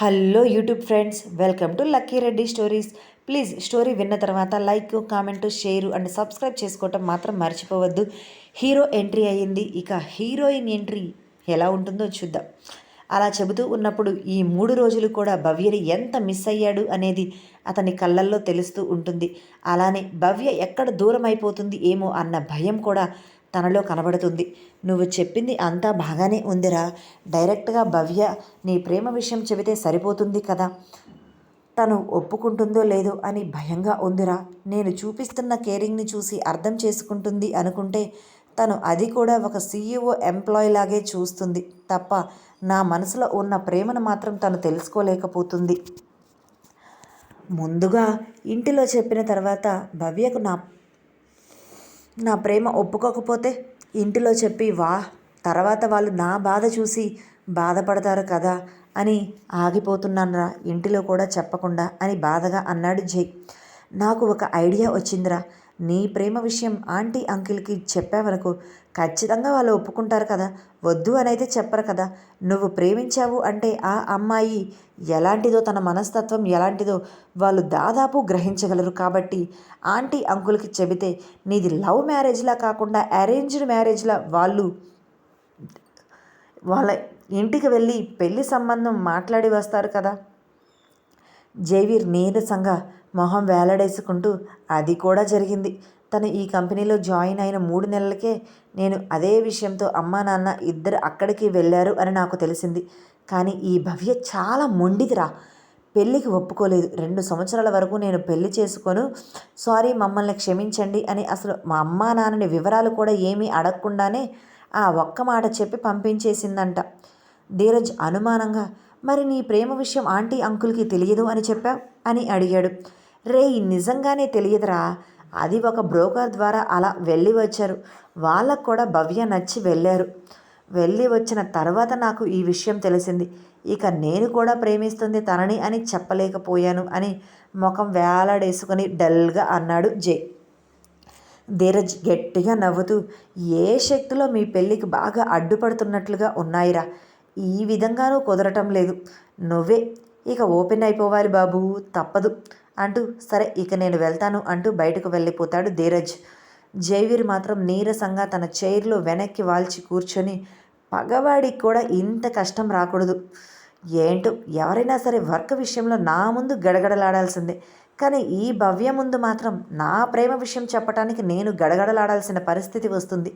Hello YouTube friends welcome to Lucky Reddy stories. Please story విన్న తర్వాత like comment share and subscribe చేసుకోవటం మాత్రం మర్చిపోవద్దు. హీరో ఎంట్రీ అయ్యింది. ఇక హీరోయిన్ ఎంట్రీ ఎలా ఉంటుందో చూద్దాం. అలా చెబుతూ ఉన్నప్పుడు ఈ మూడు రోజులు కూడా భవ్యని ఎంత మిస్ అయ్యాడు అనేది అతని కళ్ళల్లో తెలుస్తూ ఉంటుంది. అలానే భవ్య ఎక్కడ దూరం అయిపోతుంది ఏమో అన్న భయం కూడా తనలో కనబడుతుంది. నువ్వు చెప్పింది అంతా బాగానే ఉందిరా. డైరెక్ట్గా భవ్య నీ ప్రేమ విషయం చెబితే సరిపోతుంది కదా. తను ఒప్పుకుంటుందో లేదో అని భయంగా ఉందిరా. నేను చూపిస్తున్న కేరింగ్ని చూసి అర్థం చేసుకుంటుంది అనుకుంటే తను అది కూడా ఒక సీఈఓ ఎంప్లాయీ లాగే చూస్తుంది తప్ప నా మనసులో ఉన్న ప్రేమను మాత్రం తను తెలుసుకోలేకపోతుంది. ముందుగా ఇంటిలో చెప్పిన తర్వాత భవ్యకు నా నా ప్రేమ ఒప్పుకోకపోతే ఇంటిలో చెప్పి వా తర్వాత వాళ్ళు నా బాధ చూసి బాధపడతారు కదా అని ఆగిపోతున్నానురా ఇంటిలో కూడా చెప్పకుండా అని బాధగా అన్నాడు జై. నాకు ఒక ఐడియా వచ్చిందిరా. నీ ప్రేమ విషయం ఆంటీ అంకిల్కి చెప్పావనుకో ఖచ్చితంగా వాళ్ళు ఒప్పుకుంటారు కదా. వద్దు అనైతే చెప్పరు కదా. నువ్వు ప్రేమించావు అంటే ఆ అమ్మాయి ఎలాంటిదో తన మనస్తత్వం ఎలాంటిదో వాళ్ళు దాదాపు గ్రహించగలరు కాబట్టి ఆంటీ అంకుల్కి చెబితే నీది లవ్ మ్యారేజ్లా కాకుండా అరేంజ్డ్ మ్యారేజ్లా వాళ్ళు వాళ్ళ ఇంటికి వెళ్ళి పెళ్ళి సంబంధం మాట్లాడి వస్తారు కదా. జైవీర్ నీరసంగా మొహం వేలాడేసుకుంటూ అది కూడా జరిగింది. తను ఈ కంపెనీలో జాయిన్ అయిన మూడు నెలలకే నేను అదే విషయంతో అమ్మా నాన్న ఇద్దరు అక్కడికి వెళ్ళారు అని నాకు తెలిసింది. కానీ ఈ భవ్య చాలా మొండిదిరా. పెళ్ళికి ఒప్పుకోలేదు. రెండు సంవత్సరాల వరకు నేను పెళ్ళి చేసుకొను. సారీ మమ్మల్ని క్షమించండి అని అసలు మా అమ్మా నాన్నని వివరాలు కూడా ఏమీ అడగకుండానే ఆ ఒక్క మాట చెప్పి పంపించేసిందంట. ధీరజ్ అనుమానంగా మరి నీ ప్రేమ విషయం ఆంటీ అంకుల్కి తెలియదు అని చెప్పావు? అని అడిగాడు. రే నిజంగానే తెలియదురా. అది ఒక బ్రోకర్ ద్వారా అలా వెళ్ళి వచ్చారు. వాళ్ళకు కూడా భవ్య నచ్చి వెళ్ళారు. వెళ్ళి వచ్చిన తర్వాత నాకు ఈ విషయం తెలిసింది. ఇక నేను కూడా ప్రేమిస్తుంది తనని అని చెప్పలేకపోయాను అని ముఖం వేలాడేసుకుని డల్గా అన్నాడు జే. ధీరజ్ గట్టిగా నవ్వుతూ ఏ శక్తిలో మీ పెళ్ళికి బాగా అడ్డుపడుతున్నట్లుగా ఉన్నాయిరా? ఈ విధంగానూ కుదరటం లేదు. నువ్వే ఇక ఓపెన్ అయిపోవాలి బాబు తప్పదు. అంటూ సరే ఇక నేను వెళ్తాను అంటూ బయటకు వెళ్ళిపోతాడు ధీరజ్. జైవీర్ మాత్రం నీరసంగా తన చైర్లో వెనక్కి వాల్చి కూర్చొని పగవాడికి కూడా ఇంత కష్టం రాకూడదు. ఏంటో ఎవరైనా సరే వర్క్ విషయంలో నా ముందు గడగడలాడాల్సిందే. కానీ ఈ భవ్య ముందు మాత్రం నా ప్రేమ విషయం చెప్పటానికి నేను గడగడలాడాల్సిన పరిస్థితి వస్తుంది.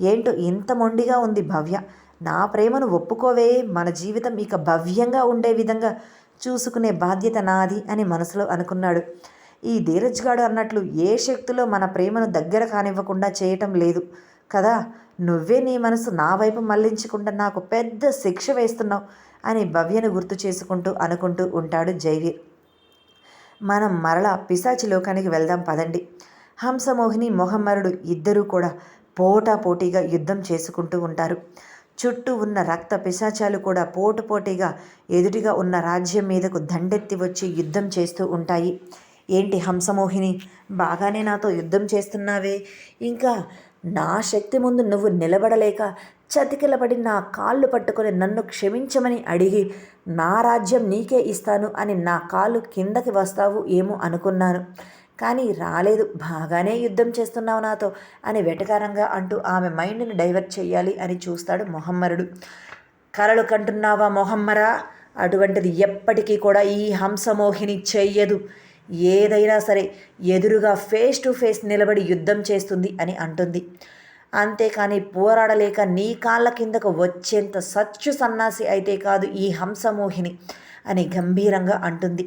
ఏంటో ఇంత మొండిగా ఉంది భవ్య. నా ప్రేమను ఒప్పుకోవే మన జీవితం ఇక భవ్యంగా ఉండే విధంగా చూసుకునే బాధ్యత నాది అని మనసులో అనుకున్నాడు. ఈ ధీరజ్ గాడు అన్నట్లు ఏ శక్తిలో మన ప్రేమను దగ్గర కానివ్వకుండా చేయటం లేదు. కదా నువ్వే నీ మనసు నా వైపు మళ్ళించకుండా నాకు పెద్ద శిక్ష వేస్తున్నావు అని భవ్యను గుర్తు చేసుకుంటూ అనుకుంటూ ఉంటాడు జైవీర్. మనం మరలా పిశాచి లోకానికి వెళ్దాం పదండి. హంసమోహిని మొహమ్మరుడు ఇద్దరూ కూడా పోటా పోటీగా యుద్ధం చేసుకుంటూ ఉంటారు. చుట్టూ ఉన్న రక్త పిశాచాలు కూడా పోటు పోటీగా ఎదుటిగా ఉన్న రాజ్యం మీదకు దండెత్తి వచ్చి యుద్ధం చేస్తూ ఉంటాయి. ఏంటి హంసమోహిని? బాగానే నాతో యుద్ధం చేస్తున్నావే. ఇంకా నా శక్తి ముందు నువ్వు నిలబడలేక చతికిలబడి నా కాళ్ళు పట్టుకొని నన్ను క్షమించమని అడిగి నా రాజ్యం నీకే ఇస్తాను అని నా కాళ్ళు కిందకి వస్తావు ఏమో అనుకున్నాను. కానీ రాలేదు బాగానే యుద్ధం చేస్తున్నావు నాతో అని వెటకారంగా అంటూ ఆమె మైండ్ని డైవర్ట్ చేయాలి అని చూస్తాడు మొహమ్మరుడు. కలలు కంటున్నావా మొహమ్మరా? అటువంటిది ఎప్పటికీ కూడా ఈ హంసమోహిని చెయ్యదు. ఏదైనా సరే ఎదురుగా ఫేస్ టు ఫేస్ నిలబడి యుద్ధం చేస్తుంది అని అంటుంది. అంతేకాని పోరాడలేక నీ కాళ్ళ కిందకు వచ్చేంత సచ్చు సన్నాసి అయితే కాదు ఈ హంసమోహిని అని గంభీరంగా అంటుంది.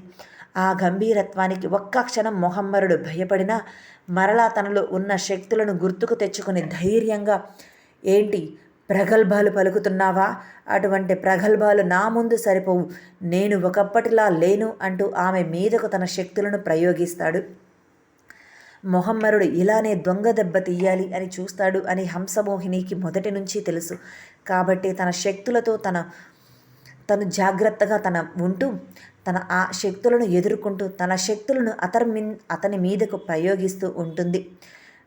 ఆ గంభీరత్వానికి ఒక్క క్షణం మొహమ్మరుడు భయపడినా మరలా తనలో ఉన్న శక్తులను గుర్తుకు తెచ్చుకుని ధైర్యంగా ఏంటి ప్రగల్భాలు పలుకుతున్నావా? అటువంటి ప్రగల్భాలు నా ముందు సరిపోవు. నేను ఒకప్పటిలా లేను అంటూ ఆమె మీదకు తన శక్తులను ప్రయోగిస్తాడు. మొహమ్మరుడు ఇలానే దొంగ దెబ్బ తీయాలి అని చూస్తాడు అని హంసమోహినికి మొదటి నుంచి తెలుసు. కాబట్టి తన శక్తులతో తన తను జాగ్రత్తగా తన ఉంటూ తన ఆ శక్తులను ఎదుర్కొంటూ తన శక్తులను అతని అతని మీదకు ప్రయోగిస్తూ ఉంటుంది.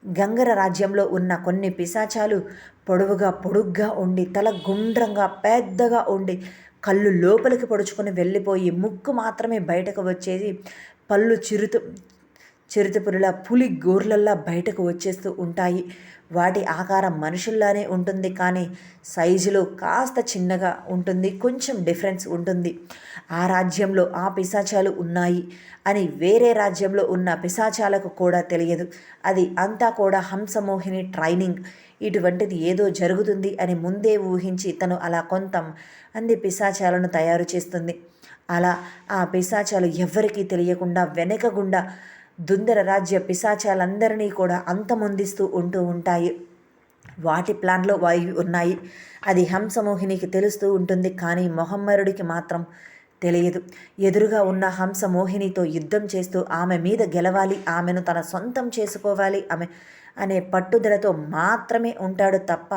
గంగర రాజ్యంలో ఉన్న కొన్ని పిశాచాలు పొడవుగా పొడుగ్గా ఉండి తల గుండ్రంగా పెద్దగా ఉండి కళ్ళు లోపలికి పొడుచుకొని వెళ్ళిపోయి ముక్కు మాత్రమే బయటకు వచ్చేది పళ్ళు చిరుతు చిరుతపురుల పులి గోర్లల్లా బయటకు వచ్చేస్తూ ఉంటాయి. వాటి ఆకారం మనుషుల్లానే ఉంటుంది కానీ సైజులో కాస్త చిన్నగా ఉంటుంది కొంచెం డిఫరెన్స్ ఉంటుంది. ఆ రాజ్యంలో ఆ పిశాచాలు ఉన్నాయి అని వేరే రాజ్యంలో ఉన్న పిశాచాలకు కూడా తెలియదు. అది అంతా కూడా హంసమోహిని ట్రైనింగ్. ఇటువంటిది ఏదో జరుగుతుంది అని ముందే ఊహించి తను అలా కొంత అంది పిశాచాలను తయారు చేస్తుంది. అలా ఆ పిశాచాలు ఎవ్వరికీ తెలియకుండా వెనకగుండా దుందర రాజ్య పిశాచాలందరినీ కూడా అంతమొందిస్తూ ఉంటూ ఉంటాయి. వాటి ప్లాన్లో వాయి ఉన్నాయి. అది హంసమోహినికి తెలుస్తూ ఉంటుంది. కానీ మొహమ్మరుడికి మాత్రం తెలియదు. ఎదురుగా ఉన్న హంస మోహినితో యుద్ధం చేస్తూ ఆమె మీద గెలవాలి. ఆమెను తన సొంతం చేసుకోవాలి. ఆమె అనే పట్టుదలతో మాత్రమే ఉంటాడు తప్ప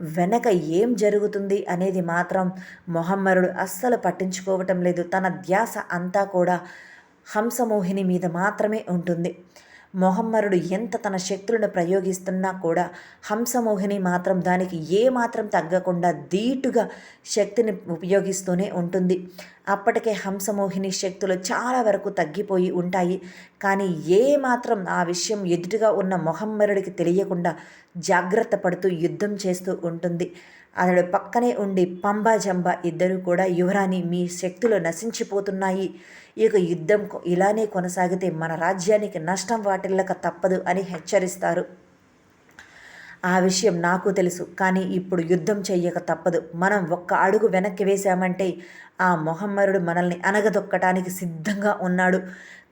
వెనక ఏం జరుగుతుంది అనేది మాత్రం మొహమ్మరుడు అస్సలు పట్టించుకోవటం లేదు. తన ధ్యాస అంతా కూడా హంసమోహిని మీద మాత్రమే ఉంటుంది. మొహమ్మరుడు ఎంత తన శక్తులను ప్రయోగిస్తున్నా కూడా హంసమోహిని మాత్రం దానికి ఏ మాత్రం తగ్గకుండా ధీటుగా శక్తిని ఉపయోగిస్తూనే ఉంటుంది. అప్పటికే హంసమోహిని శక్తులు చాలా వరకు తగ్గిపోయి ఉంటాయి. కానీ ఏ మాత్రం ఆ విషయం ఎదుటిగా ఉన్న మొహమ్మరుడికి తెలియకుండా జాగ్రత్త పడుతూ యుద్ధం చేస్తూ ఉంటుంది. అతడు పక్కనే ఉండి పంబా జంబా ఇద్దరు కూడా యువరాణి మీ శక్తులు నశించిపోతున్నాయి. ఇక యుద్ధం ఇలానే కొనసాగితే మన రాజ్యానికి నష్టం వాటిల్లక తప్పదు అని హెచ్చరిస్తారు. ఆ విషయం నాకు తెలుసు కానీ ఇప్పుడు యుద్ధం చెయ్యక తప్పదు. మనం ఒక్క అడుగు వెనక్కి వేశామంటే ఆ మొహమ్మరుడు మనల్ని అనగదొక్కటానికి సిద్ధంగా ఉన్నాడు.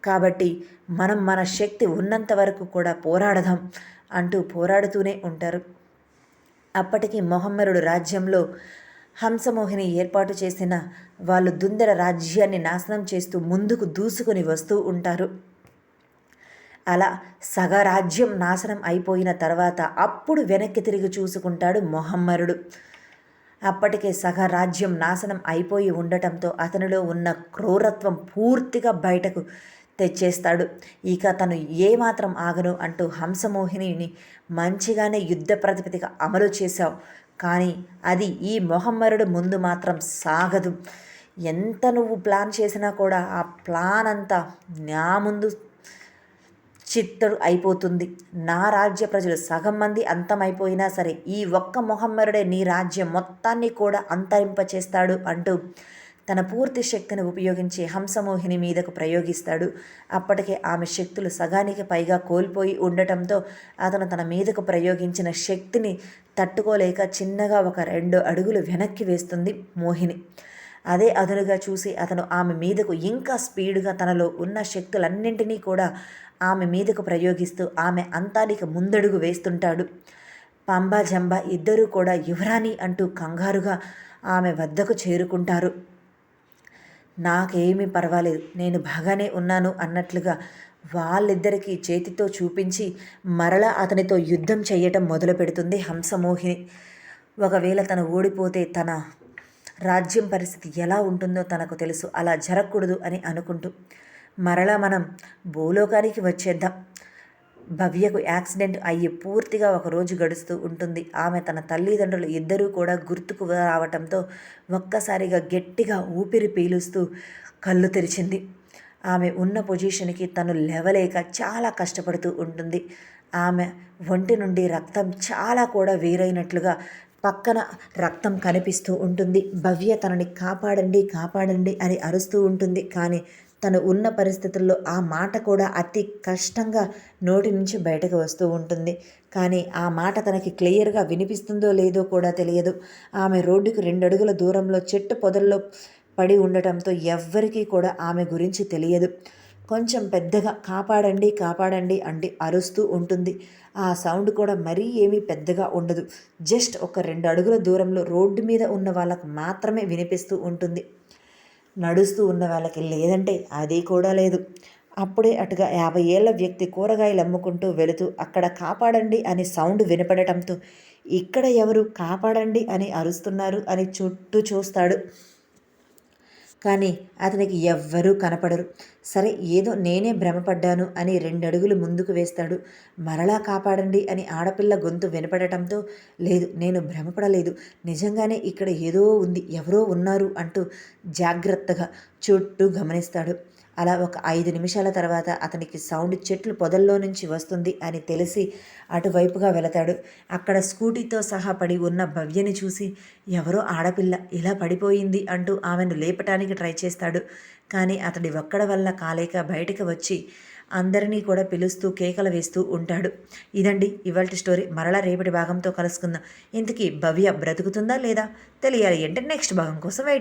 కాబట్టి మనం మన శక్తి ఉన్నంత వరకు కూడా పోరాడదాం అంటూ పోరాడుతూనే ఉంటారు. అప్పటికి మొహమ్మరుడు రాజ్యంలో హంసమోహిని ఏర్పాటు చేసిన వాళ్ళు దుందర రాజ్యాన్ని నాశనం చేస్తూ ముందుకు దూసుకొని వస్తూ ఉంటారు. అలా సగరాజ్యం నాశనం అయిపోయిన తర్వాత అప్పుడు వెనక్కి తిరిగి చూసుకుంటాడు మొహమ్మరుడు. అప్పటికే సగరాజ్యం నాశనం అయిపోయి ఉండటంతో అతనిలో ఉన్న క్రూరత్వం పూర్తిగా బయటకు తెచ్చేస్తాడు. ఇక తను ఏమాత్రం ఆగను అంటూ హంసమోహినిని మంచిగానే యుద్ధ ప్రతిపదిగా అమలు చేశావు. కానీ అది ఈ మొహమ్మరుడు ముందు మాత్రం సాగదు. ఎంత నువ్వు ప్లాన్ చేసినా కూడా ఆ ప్లాన్ అంతా నా ముందు చిత్తడు అయిపోతుంది. నా రాజ్య ప్రజలు సగం మంది అంతమైపోయినా సరే ఈ ఒక్క మొహమ్మరుడే నీ రాజ్యం మొత్తాన్ని కూడా అంతరింపచేస్తాడు అంటూ తన పూర్తి శక్తిని ఉపయోగించి హంసమోహిని మీదకు ప్రయోగిస్తాడు. అప్పటికే ఆమె శక్తులు సగానికి పైగా కోల్పోయి ఉండటంతో అతను తన మీదకు ప్రయోగించిన శక్తిని తట్టుకోలేక చిన్నగా ఒక రెండు అడుగులు వెనక్కి వేస్తుంది మోహిని. అదే అదునుగా చూసి అతను ఆమె మీదకు ఇంకా స్పీడ్గా తనలో ఉన్న శక్తులన్నింటినీ కూడా ఆమె మీదకు ప్రయోగిస్తూ ఆమె అంతానికి ముందడుగు వేస్తుంటాడు. పంబా జంబా ఇద్దరూ కూడా యువరాణి అంటూ కంగారుగా ఆమె వద్దకు చేరుకుంటారు. నాకేమీ పర్వాలేదు. నేను బాగానే ఉన్నాను అన్నట్లుగా వాళ్ళిద్దరికీ చేతితో చూపించి మరల అతనితో యుద్ధం చేయటం మొదలు పెడుతుంది హంసమోహిని. ఒకవేళ తను ఓడిపోతే తన రాజ్యం పరిస్థితి ఎలా ఉంటుందో తనకు తెలుసు. అలా జరగకూడదు అని అనుకుంటూ మరలా మనం భూలోకానికి వచ్చేద్దాం. భవ్యకు యాక్సిడెంట్ అయ్యి పూర్తిగా ఒక రోజు గడుస్తూ ఉంటుంది. ఆమె తన తల్లిదండ్రులు ఇద్దరూ కూడా గుర్తుకు రావటంతో ఒక్కసారిగా గట్టిగా ఊపిరి పీలుస్తూ కళ్ళు తెరిచింది. ఆమె ఉన్న పొజిషన్కి తను లేవలేక చాలా కష్టపడుతూ ఉంటుంది. ఆమె ఒంటి నుండి రక్తం చాలా కూడా వేరైనట్లుగా పక్కన రక్తం కనిపిస్తూ ఉంటుంది. భవ్య తనని కాపాడండి కాపాడండి అని అరుస్తూ ఉంటుంది. కానీ తను ఉన్న పరిస్థితుల్లో ఆ మాట కూడా అతి కష్టంగా నోటి నుంచి బయటకు వస్తూ ఉంటుంది. కానీ ఆ మాట తనకి క్లియర్గా వినిపిస్తుందో లేదో కూడా తెలియదు. ఆమె రోడ్డుకు రెండు అడుగుల దూరంలో చెట్టు పొదల్లో పడి ఉండటంతో ఎవ్వరికీ కూడా ఆమె గురించి తెలియదు. కొంచెం పెద్దగా కాపాడండి కాపాడండి అంటే అరుస్తూ ఉంటుంది. ఆ సౌండ్ కూడా మరీ ఏమీ పెద్దగా ఉండదు. జస్ట్ ఒక రెండు అడుగుల దూరంలో రోడ్డు మీద ఉన్న వాళ్ళకు మాత్రమే వినిపిస్తూ ఉంటుంది. నడుస్తూ ఉన్న వాళ్ళకి లేదంటే అది కూడా లేదు. అప్పుడే అటుగా యాభై ఏళ్ళ వ్యక్తి కూరగాయలు అమ్ముకుంటూ వెళుతూ అక్కడ కాపాడండి అని సౌండ్ వినపడటంతో ఇక్కడ ఎవరు కాపాడండి అని అరుస్తున్నారు అని చుట్టూ చూస్తాడు. కానీ అతనికి ఎవ్వరూ కనపడరు. సరే ఏదో నేనే భ్రమపడ్డాను అని రెండడుగులు ముందుకు వేస్తాడు. మరలా కాపాడండి అని ఆడపిల్ల గొంతు వినపడటంతో లేదు నేను భ్రమపడలేదు. నిజంగానే ఇక్కడ ఏదో ఉంది ఎవరో ఉన్నారు అంటూ జాగ్రత్తగా చుట్టూ గమనిస్తాడు. అలా ఒక ఐదు నిమిషాల తర్వాత అతనికి సౌండ్ చెట్లు పొదల్లో నుంచి వస్తుంది అని తెలిసి అటువైపుగా వెళతాడు. అక్కడ స్కూటీతో సహా పడి ఉన్న భవ్యని చూసి ఎవరో ఆడపిల్ల ఇలా పడిపోయింది అంటూ ఆమెను లేపటానికి ట్రై చేస్తాడు. కానీ అతడి ఒక్కడ వల్ల కాలేక బయటకు వచ్చి అందరినీ కూడా పిలుస్తూ కేకలు వేస్తూ ఉంటాడు. ఇదండి ఇవాళ స్టోరీ. మరలా రేపటి భాగంతో కలుసుకుందాం. ఇంతకీ భవ్య బ్రతుకుతుందా లేదా? తెలియాలి. అంటే నెక్స్ట్ భాగం కోసం వెయిట్